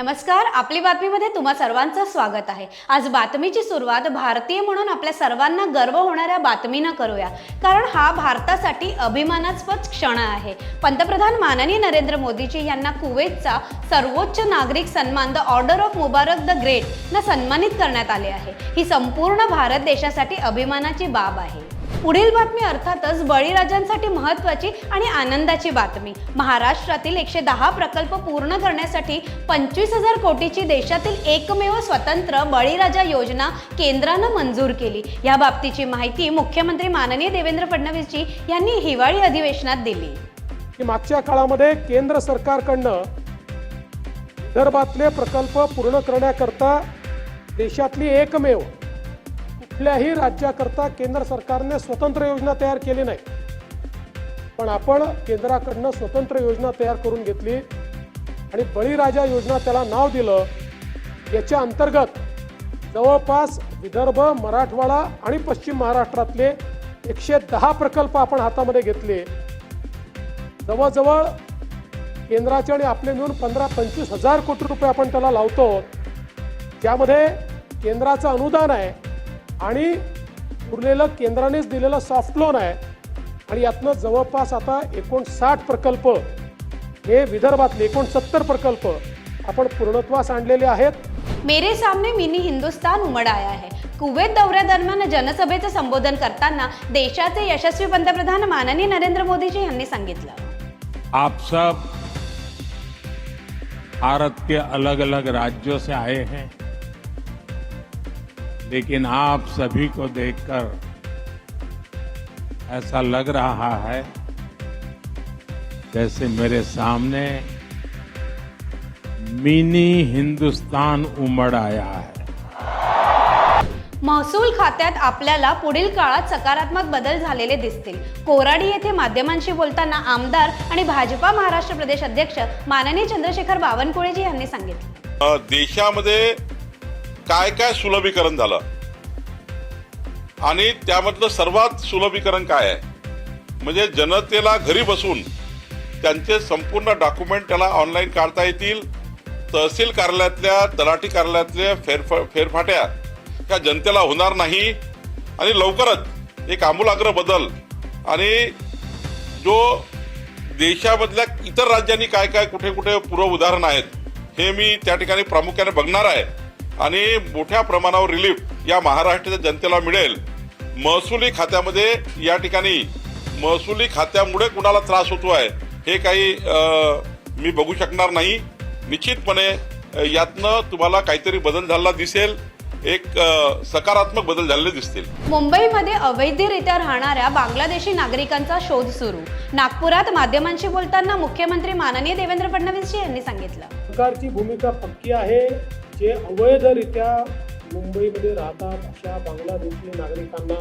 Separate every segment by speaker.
Speaker 1: नमस्कार आपली बातमीमध्ये तुम्हा सर्वांचं स्वागत आहे. आज बातमीची सुरुवात भारतीय म्हणून आपल्या सर्वांना गर्व होणाऱ्या बातमीनं करूया. कारण हा भारतासाठी अभिमानास्पद क्षण आहे. पंतप्रधान माननीय नरेंद्र मोदीजी यांना कुवेतचा सर्वोच्च नागरिक सन्मान the order of Mubarak the great न सन्मानित करण्यात आले आहे. ही संपूर्ण भारत देशासाठी अभिमानाची बाब आहे. पुढील बातमी अर्थातच बळीराजांसाठी महत्त्वाची आणि आनंदाची बातमी. महाराष्ट्रातील एकशे दहा प्रकल्प पूर्ण करण्यासाठी पंचवीस हजार कोटीची देशातील एकमेव स्वतंत्र बळीराजा योजना केंद्रानं मंजूर केली. या बाबतीची माहिती मुख्यमंत्री माननीय देवेंद्र फडणवीसजी यांनी हिवाळी अधिवेशनात दिली.
Speaker 2: मागच्या काळामध्ये केंद्र सरकारकडनं विदर्भातले प्रकल्प पूर्ण करण्याकरता देशातली एकमेव कुठल्याही राज्याकरता केंद्र सरकारने स्वतंत्र योजना तयार केली नाही. पण आपण केंद्राकडनं स्वतंत्र योजना तयार करून घेतली आणि बळीराजा योजना त्याला नाव दिलं याच्या अंतर्गत जवळपास विदर्भ मराठवाडा आणि पश्चिम महाराष्ट्रातले एकशे दहा प्रकल्प आपण हातामध्ये घेतले. जवळजवळ केंद्राचे आणि आपले मिळून पंधरा पंचवीस हजार कोटी रुपये आपण त्याला लावतो. त्यामध्ये केंद्राचं अनुदान आहे. आणि उरलेलं केंद्रानेच दिलेलं सॉफ्ट लोन आहे. आणि यातनं जवळपास आता एकोणसाठ प्रकल्प हे विदर्भातले एकोणसत्तर प्रकल्प आपण पूर्णत्वास आणलेले आहेत.
Speaker 1: मेरे सामने मिनी हिंदुस्तान उमड आया है. कुवेत दौऱ्यादरम्यान जनसभेचं संबोधन करताना देशाचे यशस्वी पंतप्रधान माननीय नरेंद्र मोदीजी यांनी सांगितलं.
Speaker 3: आप सब भारत के अलग अलग राज्यों से आए हैं। लेकिन आप सभी को देखकर ऐसा लग रहा है जैसे मेरे सामने मिनी हिंदुस्तान उमड़ आया है।
Speaker 1: महसूल खात्यात आपल्याला पुढील काळात सकारात्मक बदल झालेले दिसतील. कोराडी येथे माध्यमांशी बोलताना आमदार आणि भाजपा महाराष्ट्र प्रदेश अध्यक्ष माननीय चंद्रशेखर बावनकुळेजी यांनी सांगितलं.
Speaker 4: देशामध्ये काय काय सुलभीकरण झालं? आणि त्यामधलं सर्वात सुलभीकरण काय आहे? म्हणजे जनतेला घरी बसून त्यांचे संपूर्ण डॉक्युमेंट त्याला ऑनलाईन काढता येतील तहसील कार्यालयातल्या तलाठी कार्यालयातल्या फेरफ फेरफाट्या ह्या जनतेला होणार नाही. आणि लवकरच एक आमूलाग्र बदल आणि जो देशामधल्या इतर राज्यांनी काय काय कुठे कुठे पूर्व उदाहरण आहेत हे मी त्या ठिकाणी प्रामुख्याने बघणार आहे. आणि मोठ्या प्रमाणावर रिलीफ या महाराष्ट्राच्या जनतेला मिळेल. महसुली खात्यामध्ये या ठिकाणी महसुली खात्यामुळे कुणाला त्रास होतो आहे हे काही मी बघू शकणार नाही. निश्चितपणे यातनं तुम्हाला काहीतरी बदल झालेला दिसेल. एक सकारात्मक बदल झालेले दिसतील.
Speaker 1: मुंबईमध्ये अवैधरित्या राहणाऱ्या बांगलादेशी नागरिकांचा शोध सुरू. नागपुरात माध्यमांशी बोलताना मुख्यमंत्री माननीय देवेंद्र फडणवीसजी यांनी सांगितलं.
Speaker 2: सरकारची भूमिका पक्की आहे. जे अवैधरित्या मुंबईमध्ये राहतात अशा बांगलादेशी नागरिकांना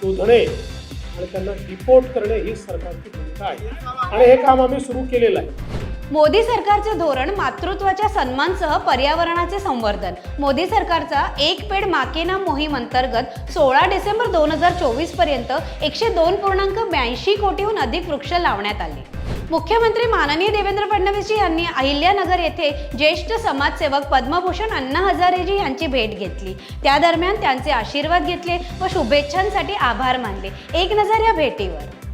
Speaker 2: शोधणे आणि त्यांना डिपोर्ट करणे ही सरकारची भूमिका आहे. आणि हे काम आम्ही सुरू केलेलं आहे.
Speaker 1: मोदी सरकारचे धोरण मातृत्वाच्या सन्मानसह पर्यावरणाचे संवर्धन. मोदी सरकारचा एक पेड माकेना मोहीम अंतर्गत सोळा डिसेंबर दोन हजार चोवीसपर्यंत एकशे दोन पूर्णांक ब्याऐंशी कोटीहून अधिक वृक्ष लावण्यात आले. मुख्यमंत्री माननीय देवेंद्र फडणवीस यांनी अहिल्यानगर येथे ज्येष्ठ समाजसेवक पद्मभूषण अण्णा हजारेजी यांची भेट घेतली. त्या दरम्यान त्यांचे आशीर्वाद घेतले व शुभेच्छांसाठी आभार मानले. एक नजर या भेटीवर.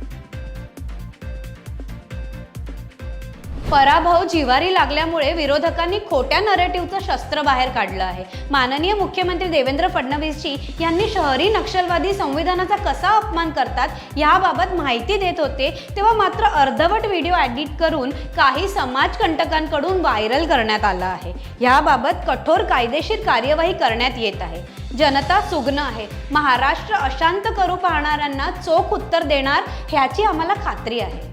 Speaker 1: पराभव जिवारी लागल्यामुळे विरोधकांनी खोट्या नरेटिव्हचं शस्त्र बाहेर काढलं आहे. माननीय मुख्यमंत्री देवेंद्र फडणवीसजी यांनी शहरी नक्षलवादी संविधानाचा कसा अपमान करतात याबाबत माहिती देत होते तेव्हा मात्र अर्धवट व्हिडिओ एडिट करून काही समाजकंटकांकडून व्हायरल करण्यात आला आहे. याबाबत कठोर कायदेशीर कार्यवाही करण्यात येत आहे. जनता सुग्न आहे. महाराष्ट्र अशांत करू पाहणाऱ्यांना चोख उत्तर देणार ह्याची आम्हाला खात्री आहे.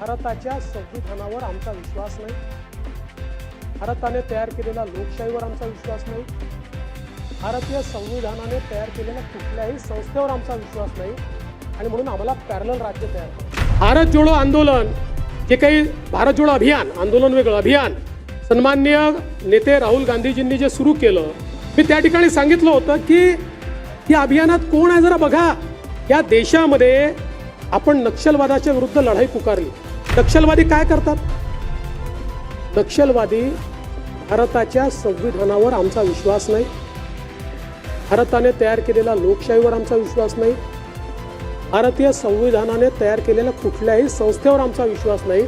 Speaker 2: भारताच्या संविधानावर आमचा विश्वास नाही. भारताने तयार केलेल्या लोकशाहीवर आमचा विश्वास नाही. भारतीय संविधानाने तयार केलेल्या कुठल्याही संस्थेवर आमचा विश्वास नाही. आणि म्हणून आम्हाला पॅरल राज्य तयार भारत जोडो आंदोलन जे काही भारत जोडो अभियान आंदोलन वेगळं अभियान. सन्माननीय नेते राहुल गांधीजींनी जे सुरू केलं मी त्या ठिकाणी सांगितलं होतं की या अभियानात कोण आहे जरा बघा. या देशामध्ये आपण नक्षलवादाच्या विरुद्ध लढाई पुकारली. नक्षलवादी काय करतात? नक्षलवादी भारताच्या संविधानावर आमचा विश्वास नाही. भारताने तयार केलेल्या लोकशाहीवर आमचा विश्वास नाही. भारतीय संविधानाने तयार केलेल्या कुठल्याही संस्थेवर आमचा विश्वास नाही.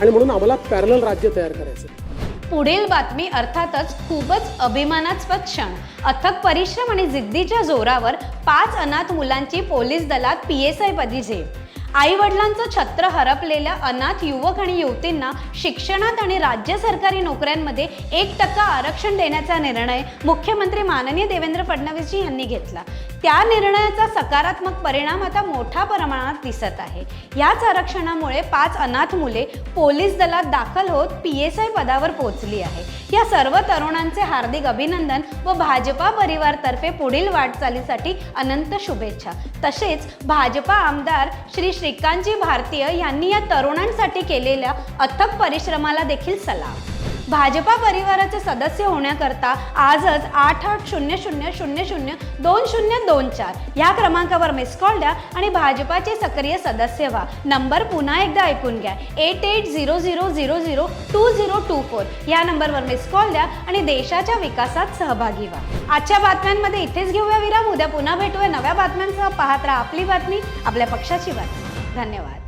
Speaker 2: आणि म्हणून आम्हाला पॅरल राज्य तयार करायचं आहे.
Speaker 1: पुढील बातमी अर्थातच खूपच अभिमानास्पद क्षण. अथक परिश्रम आणि जिद्दीच्या जोरावर पाच अनाथ मुलांची पोलीस दलात पी एस आय पदी झेप. आई वडिलांचं छत्र हरपलेल्या अनाथ युवक आणि युवतींना शिक्षणात आणि राज्य सरकारी नोकऱ्यांमध्ये एक टक्का आरक्षण देण्याचा निर्णय मुख्यमंत्री माननीय देवेंद्र फडणवीसजी यांनी घेतला. त्या निर्णयाचा सकारात्मक परिणाम आता मोठ्या प्रमाणात दिसत आहे. याच आरक्षणामुळे पाच अनाथ मुले पोलीस दलात दाखल होत पी एस आय पदावर पोहोचली आहे. या सर्व तरुणांचे हार्दिक अभिनंदन व भाजपा परिवारतर्फे पुढील वाटचालीसाठी अनंत शुभेच्छा. तसेच भाजपा आमदार श्री श्रीकांतजी भारतीय यांनी या तरुणांसाठी केलेल्या अथक परिश्रमाला देखील सलाम. भाजपा परिवाराचे सदस्य होण्याकरता आजच आठ आठ शून्य शून्य शून्य शून्य दोन शून्य दोन चार या क्रमांकावर मिस कॉल द्या आणि भाजपाचे सक्रिय सदस्य व्हा. नंबर पुन्हा एकदा ऐकून घ्या. Eight eight zero zero zero zero two zero two four या नंबरवर मिस कॉल द्या आणि देशाच्या विकासात सहभागी व्हा. आजच्या बातम्यांमध्ये इथेच घेऊया विराम. उद्या पुन्हा भेटूया. नव्या बातम्यांसह पाहत राहा आपली बातमी आपल्या पक्षाची बातमी. धन्यवाद.